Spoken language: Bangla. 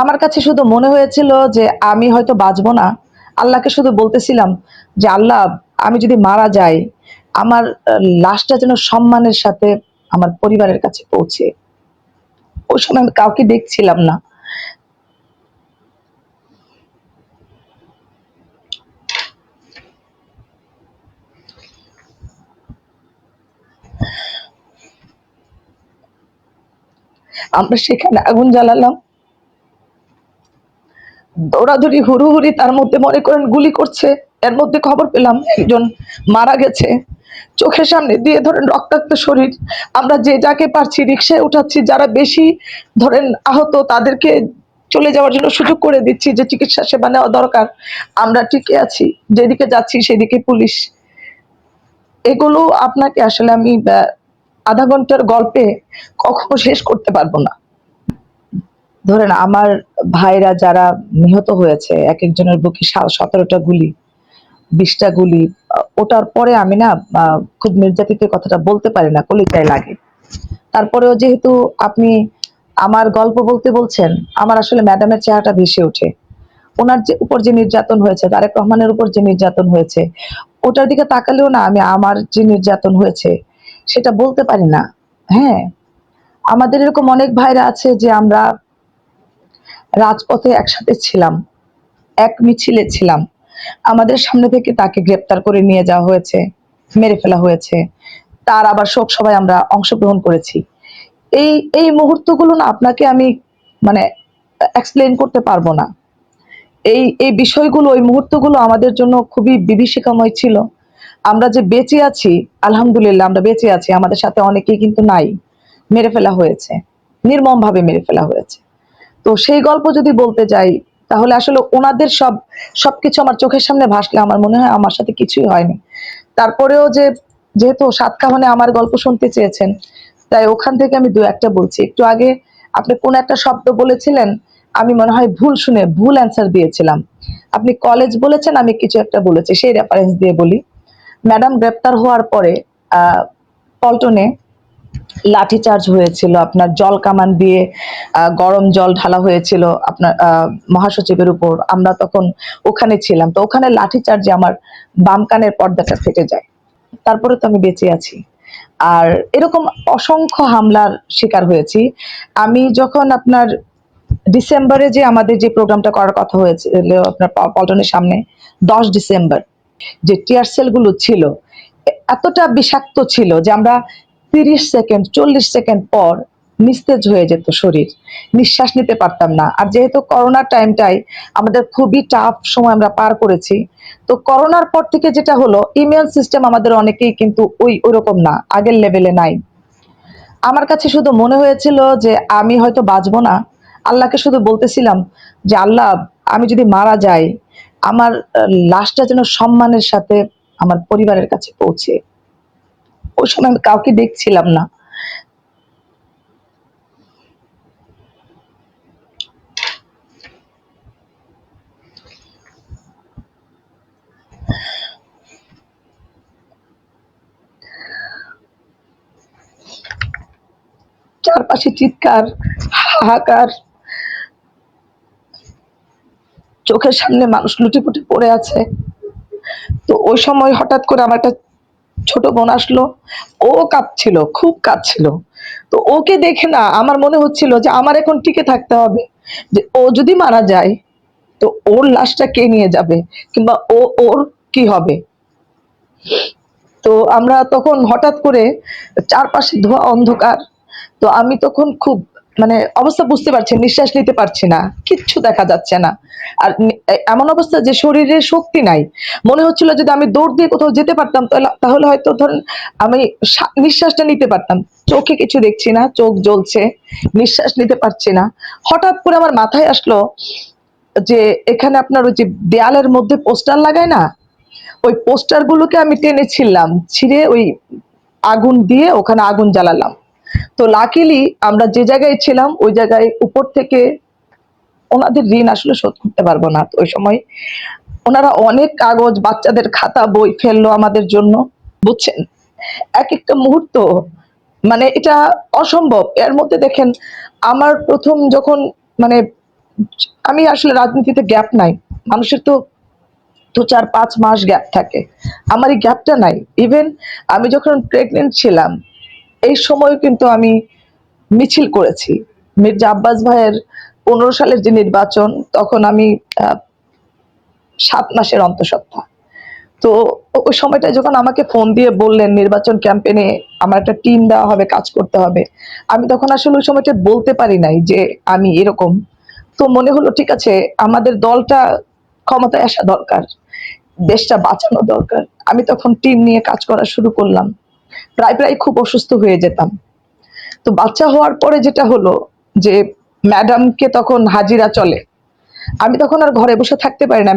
আমার কাছে শুধু মনে হয়েছিল যে আমি হয়তো বাঁচবো না। আল্লাহকে শুধু বলতেছিলাম যে, আল্লাহ, আমি যদি মারা যাই, আমার লাশটা যেন সম্মানের সাথে আমার পরিবারের কাছে পৌঁছে। ওই সময় আমি কাউকে দেখছিলাম না। আমরা সেখানে আগুন জ্বালালাম। দৌড়াদৌড়ি, হুড়ুহুড়ি, তার মধ্যে মনে করেন গুলি করছে। এর মধ্যে খবর পেলাম, একজন মারা গেছে। চোখের সামনে দিয়ে ধরেন রক্তাক্ত শরীর। আমরা যে যাকে পারছি রিক্সায় উঠাচ্ছি, যারা বেশি ধরেন আহত, তাদেরকে চলে যাওয়ার জন্য সুযোগ করে দিচ্ছি যে চিকিৎসা সেবা নেওয়া দরকার। আমরা টিকে আছি, যেদিকে যাচ্ছি সেদিকে পুলিশ। এগুলো আপনাকে আসলে আমি আধা ঘণ্টার গল্পে কখনো শেষ করতে পারব না। ধরেন আমার ভাইরা যারা নিহত হয়েছে এক একজনের বুকে সতেরোটা গুলি, বিশটা গুলি, ওটার পরে আমি না খুব নির্যাতিত কথাটা বলতে পারি না, কলিজায় লাগে। তারপরেও যেহেতু আপনি আমার গল্প বলতে বলছেন, আমার আসলে ম্যাডামের চেহারাটা ভেসে ওঠে। ওনার যে উপর যে নির্যাতন হয়েছে, তারেক রহমানের উপর যে নির্যাতন হয়েছে, ওটার দিকে তাকালেও না আমি আমার যে নির্যাতন হয়েছে, সেটা বলতে পারি না। হ্যাঁ আমাদের এরকম অনেক ভাইরা আছে যে আমরা রাজপথে একসাথে ছিলাম, এক মিছিলে ছিলাম। আমাদের সামনে থেকে তাকে গ্রেপ্তার করে নিয়ে যাওয়া হয়েছে, মেরে ফেলা হয়েছে। তার আবার শোক সবাই আমরা অংশগ্রহণ করেছি। এই এই মুহূর্তগুলো না আপনাকে আমি মানে এক্সপ্লেন করতে পারব না। এই এই বিষয়গুলো, এই মুহূর্তগুলো আমাদের জন্য খুবই বিভীষিকাময় ছিল। আমরা যে বেঁচে আছি, আলহামদুলিল্লাহ আমরা বেঁচে আছি, আমাদের সাথে অনেকেই কিন্তু নাই। মেরে ফেলা হয়েছে নির্মম ভাবে মেরে ফেলা হয়েছে। তো সেই গল্প যদি বলতে যাই তাহলে আসলে ওনাদের সব সবকিছু আমার চোখের সামনে ভাসলে আমার মনে হয় আমার সাথে কিছুই হয়নি। তারপরেও যে যেহেতু সাত কাহনে আমার গল্প শুনতে চেয়েছেন তাই ওখান থেকে আমি দু একটা বলছি। একটু আগে আপনি কোন একটা শব্দ বলেছিলেন আমি মনে হয় ভুল শুনে ভুল অ্যান্সার দিয়েছিলাম। আপনি কলেজ বলেছেন আমি কিছু একটা বলেছি সেই রেফারেন্স দিয়ে বলি। ম্যাডাম গ্রেপ্তার হওয়ার পরে আহ, পল্টনে লাঠিচার্জ হয়েছিল, আপনার জল কামান দিয়ে গরম জল ঢালা হয়েছিল আপনার মহাসচিবের উপর। আমরা তখন ওখানে ছিলাম। তো ওখানে লাঠিচার্জে আমার বাম কানের পর্দাটা ফেটে যায়। তারপরে তো আমি বেঁচে আছি। আর এরকম অসংখ্য হামলার শিকার হয়েছি। আমি যখন আপনার ডিসেম্বরে যে আমাদের যে প্রোগ্রামটা করার কথা হয়েছিল আপনার পল্টনের সামনে, দশ ডিসেম্বর, যে টিয়ার সেলগুলো ছিল এতটা বিষাক্ত ছিল যে আমরা তিরিশ সেকেন্ড, চল্লিশ সেকেন্ড পর নিস্তেজ হয়ে যেত শরীর। নিঃশ্বাস নিতে পারতাম না। আর যেহেতু করোনার টাইমটাই আমাদের খুবই টাফ সময় আমরা পার করেছি, তো করোনার পর থেকে যেটা হলো ইমিউন সিস্টেম আমাদের অনেকেই কিন্তু ওই, ওরকম না, আগের লেভেলে নাই। আমার কাছে শুধু মনে হয়েছিল যে আমি হয়তো বাঁচবো না। আল্লাহকে শুধু বলতেছিলাম যে, আল্লাহ, আমি যদি মারা যাই, আমার লাশটা যেন সম্মানের সাথে আমার পরিবারের কাছে পৌঁছে। ওই সময় আমি কাউকে দেখছিলাম না। চারপাশে চিৎকার, হাহাকার। চোখের সামনে মানুষ লুটিপুটি পড়ে আছে। তো ওই সময় হঠাৎ করে আমার একটা ছোট বোন আসলো, ও কাঁদছিল, খুব কাঁদছিল। তো ওকে দেখে না আমার মনে হচ্ছিল যে আমার এখন টিকে থাকতে হবে, যে ও যদি মারা যায়, তো ওর লাশটা কে নিয়ে যাবে কিংবা ও ওর কি হবে? তো আমরা তখন হঠাৎ করে চারপাশে ধোয়া অন্ধকার। তো আমি তখন খুব মানে অবস্থা বুঝতে পারছি, নিঃশ্বাস নিতে পারছি না, কিচ্ছু দেখা যাচ্ছে না। আর এমন অবস্থা যে শরীরে শক্তি নাই। মনে হচ্ছিল যদি আমি দৌড় দিয়ে কোথাও যেতে পারতাম, তাহলে হয়তো ধরেন আমি নিঃশ্বাসটা নিতে পারতাম। চোখে কিছু দেখছি না, চোখ জ্বলছে, নিঃশ্বাস নিতে পারছি না। হঠাৎ করে আমার মাথায় আসলো যে এখানে আপনার ওই যে দেয়ালের মধ্যে পোস্টার লাগায় না, ওই পোস্টার গুলোকে আমি টেনেছিলাম, ছিঁড়ে ওই আগুন দিয়ে ওখানে আগুন জ্বালালাম। তো লাকিলি আমরা যে জায়গায় ছিলাম, ওই জায়গায় উপর থেকে ওনাদের ঋণ আসলে শোধ করতে পারব না। ওই সময় ওনারা অনেক কাগজ, বাচ্চাদের খাতা, বই ফেলল আমাদের জন্য। বুঝছেন? এক একটা মুহূর্ত মানে এটা অসম্ভব। এর মধ্যে দেখেন, আমার প্রথম যখন মানে আমি আসলে রাজনীতিতে গ্যাপ নাই। মানুষের তো দু চার পাঁচ মাস গ্যাপ থাকে। আমার এই গ্যাপটা নাই। ইভেন আমি যখন প্রেগনেন্ট ছিলাম এই সময় কিন্তু আমি মিছিল করেছি। মির্জা আব্বাস ভাইয়ের পনেরো সালের যে নির্বাচন, তখন আমি সাত মাসের অন্তঃসত্ত্বা। তো ওই সময়টা যখন আমাকে ফোন দিয়ে বললেন, নির্বাচন ক্যাম্পেনে আমার একটা টিম দেওয়া হবে, কাজ করতে হবে। আমি তখন আসলে ওই সময়টা বলতে পারি নাই যে আমি এরকম। তো মনে হলো, ঠিক আছে, আমাদের দলটা ক্ষমতায় আসা দরকার, দেশটা বাঁচানো দরকার। আমি তখন টিম নিয়ে কাজ করা শুরু করলাম। প্রায় প্রায় খুব অসুস্থ হয়ে যেতাম। তো বাচ্চা হওয়ার পরে যেটা হলো যে ম্যাডামকে তখন হাজিরা চলে। আমি তখন আর ঘরে বসে থাকতে পারি না।